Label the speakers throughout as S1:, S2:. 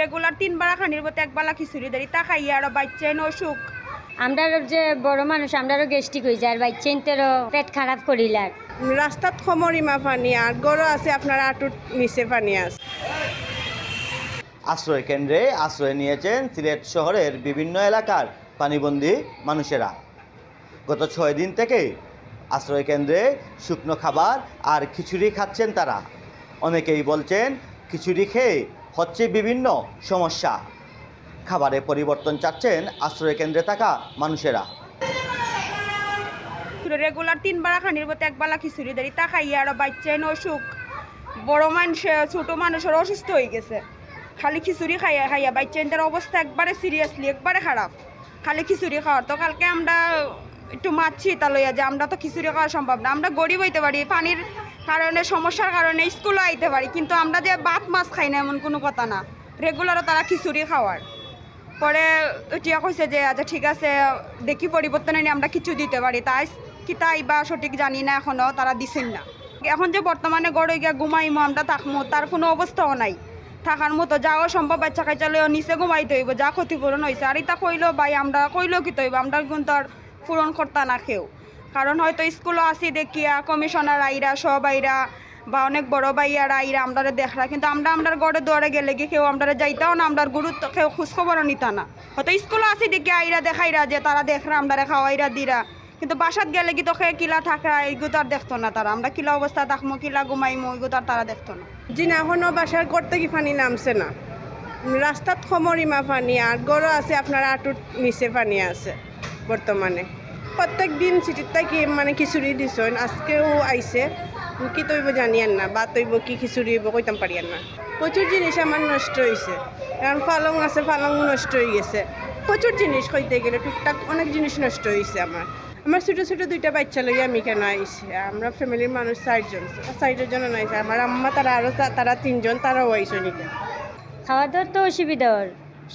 S1: Regular তিন বেলা খানির মতো এক বেলা খিচুড়ি দেরি তা খাইয়া আর বাচ্চাই অসুখ
S2: আমরা যে বড় মানুষ আমরারও গ্যাস্ট্রিক হয়ে যায় আর বাচ্চাইতেরও পেট খারাপ করিলার
S3: রাস্তাত খমরিমা পানি আর গরু আছে আপনার আটুর নিচে পানি আছে।
S4: আশ্রয় কেন্দ্রে আশ্রয় নিয়েছেন সিলেট শহরের বিভিন্ন এলাকার পানিবন্দী মানুষেরা। গত ছয় দিন থেকে আশ্রয় কেন্দ্রে শুকনো খাবার আর খিচুড়ি খাচ্ছেন তারা। অনেকেই বলছেন খিচুড়ি খেয়ে হচ্ছে বিভিন্ন সমস্যা। খাবারে পরিবর্তন চাচ্ছেন আশ্রয় কেন্দ্রে থাকা মানুষেরা।
S1: রেগুলার তিন বেলা খানির মতো এক বেলা খিচুড়ি দেরি, তা খাইয়া আর বাচ্চাই অসুখ। বড় মানুষ, ছোট মানুষের অসুস্থ হয়ে গেছে। খালি খিচুড়ি খাইয়া খাইয়া বাচ্চাদের অবস্থা একবারে সিরিয়াসলি একবারে খারাপ। খালি খিচুড়ি খাওয়ার তো কালকে আমরা একটু মারছি তা লইয়া যে আমরা তো খিচুড়ি খাওয়া সম্ভব না, আমরা গরিব হইতে পারি, পানির কারণে, সমস্যার কারণে স্কুলে আইতে পারি, কিন্তু আমরা যে বাত মাছ খাই না এমন কোনো কথা না। রেগুলারও তারা খিচুড়ি খাওয়ার। পরে টিয়া কইছে যে আচ্ছা ঠিক আছে, দেখি পরিবর্তন এনে আমরা কিছু দিতে পারি। তাই কি তাই বা সঠিক জানি না এখনও তারা দিছেন না। এখন যে বর্তমানে গড়ে গিয়া ঘুমাইমো, আমরা থাকমো, তার কোনো অবস্থাও নাই। থাকার মতো যাও সম্ভব, বাচ্চা কাচ্চা নিচে ঘুমাইতে হইব, যা ক্ষতিপূরণ হয়েছে আর এটা কইলো ভাই, আমরা কইলেও কি তৈব আমরা কিন্তু আর পূরণ করতা না কেউ। কারণ হয়তো স্কুলও আসি দেখিয়া, কমিশনার আইরা, সব আইরা, বা অনেক বড় ভাইয়ারা আইরা আমরা দেখরা কিন্তু আমরা আমরা গড়ে দৌড়ে গেলে কি কেউ আমরা যাইতাও না আমরা গুরুত্ব, কেউ খোঁজখবরও নিতা না। হয়তো স্কুলও আসি দেখি আইরা দেখাইরা যে তারা দেখরা আমরা খাওয়াইরা দিরা। কিন্তু বাসাত গেলে কি তো খেয়ে কিলা থাকা এইগুলো আর দেখতো না তারা। আমরা কিলা অবস্থা থাকমো, কিলা ঘুমাইমো এইগুলো আর তারা দেখতো না।
S3: যিনি এখনও বাসার ঘর কি পানি নামছে না? রাস্তাত খমরিমা পানি, আর গরু আছে, আপনার আটুর নিচে পানি আছে, বর্তমানে। প্রত্যেক দিন চিঠির থেকে মানে খিচুড়ি দিছেন, আজকেও আইছে। কি তৈব জানিয়েন না বা তৈব কি খিচুড়ি হইব কইতাম পারিয়েন না প্রচুর জিনিস আমার নষ্ট হয়েছে কারণ পালং আছে, পালং নষ্ট হয়ে গেছে। প্রচুর জিনিস কইতে গেলে টুকটাক অনেক জিনিস নষ্ট হয়েছে আমার। আমার ছোটো ছোটো দুইটা বাচ্চা লইয়া আমি কেন আইছি? আমরা ফ্যামিলির মানুষ চারজন চারজন জন আইছে। আমার আম্মা, তারা আরও তারা তিনজন, তারাও আইসো নিকে
S2: খাওয়া দাওয়ার তো অসুবিধা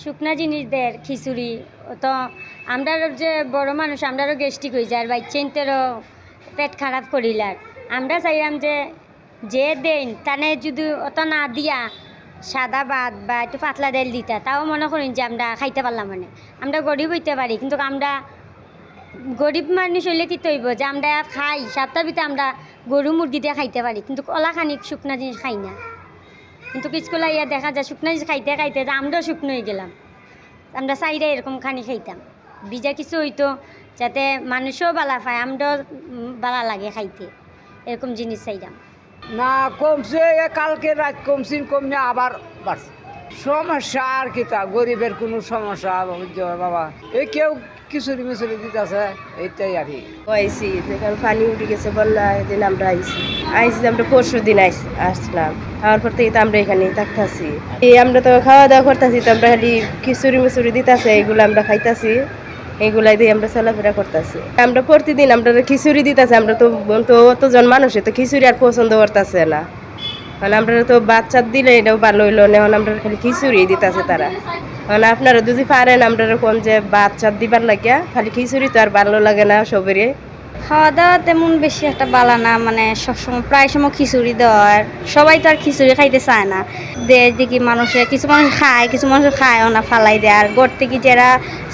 S2: শুকনা জিনিস দেয় খিচুড়ি, তো আমরা যে বড় মানুষ আমরারও গ্যাস্ট্রিক হয়ে যায় আর বাচ্চাইতেরও পেট খারাপ করিলার। আমরা চাইলাম যে যে দেন, তানে যদি অত না দিয়া সাদা ভাত বা একটু পাতলা তেল দিতা, তাও মনে করেন যে আমরা খাইতে পারলাম মানে। আমরা গরিব হইতে পারি, কিন্তু আমরা গরিব মানুষ হইলে কি তৈব? যে আমরা খাই সপ্তাহ ভিতরে আমরা গরু মুরগি দিয়ে খাইতে পারি, কিন্তু কলা খানি শুকনা জিনিস খাই না। কিন্তু স্কুলে ইয়া দেখা যায়, শুকনো খাইতে খাইতে যে আমরাও শুকনো হয়ে গেলাম। আমরা চাইরে এরকম খানি খাইতাম। বিজা কিছু হইতো, যাতে মানুষও বালা পায়, আমরাও বালা লাগে খাইতে। এরকম জিনিস চাইতাম।
S5: না, কমছে কালকে রাত কমছিল কমে আবার বাড়ছে। সমস্যা আর কি তা, গরিবের কোনো সমস্যা বাবা। এই কেউ খিচুড়ি মিচুড়ি দিতেছে এইটাই আর কি।
S6: আইসি যেখানে পানি উঠে গেছে, বন্যা এদিন আমরা আইসি আইসি আমরা পরশু দিন আসলাম খাওয়ার পর থেকে তো আমরা এখানে থাকতাছি। এই আমরা তো খাওয়া দাওয়া করতেছি, তো আমরা খালি খিচুড়ি মিচুড়ি দিতেছে, এগুলো আমরা খাইতাছি। এগুলাই দিয়ে আমরা চলাফেরা করতেছি। আমরা প্রতিদিন আমরা খিচুড়ি দিতেছি, আমরা তো তো অতজন মানুষে তো খিচুড়ি আর পছন্দ করতেছে না। মানে আমরা তো বাচ্চা দিলে এটাও ভালো হইল না এখন আমরা খালি খিচুড়ি দিতেছে তারা। মানে আপনারা যদি পারেন আমরা কোন যে বাচ্চা দিবার লাগিয়া, খালি খিচুড়ি তো আর ভালো লাগে না সবেরই
S7: খাওয়া দাওয়া তেমন বেশি একটা বালা না মানে সবসময়, প্রায় সময় খিচুড়ি দেওয়া হয় সবাই তো আর খিচুড়ি খাইতে চায় না। দে, দেখি মানুষে, কিছু মানুষ খায়, কিছু মানুষ খায়ও না, ফালাই দেয়, আর ঘর থেকে যারা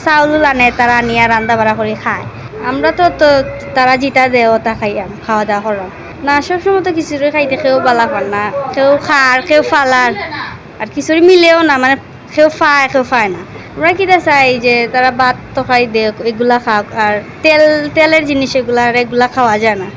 S7: চাউল আনে, তারা নিয়ে রান্না বাড়া করে খায়। আমরা তো তো, তারা জিতা দেও তা খাইয়াম খাওয়া দাওয়া করলাম না, সবসময় তো খিচুড়ি খাইতে কেউ বালা পান না। কেউ খার, কেউ ফালার। আর খিচুড়ি মিলেও না মানে কেউ ফায় কেউ ফায় না। ওরা কিটা চাই যে তারা ভাত তো খাই দেখ এগুলা খাক। আর তেল, তেলের জিনিস এগুলা আর এগুলা খাওয়া যায় না।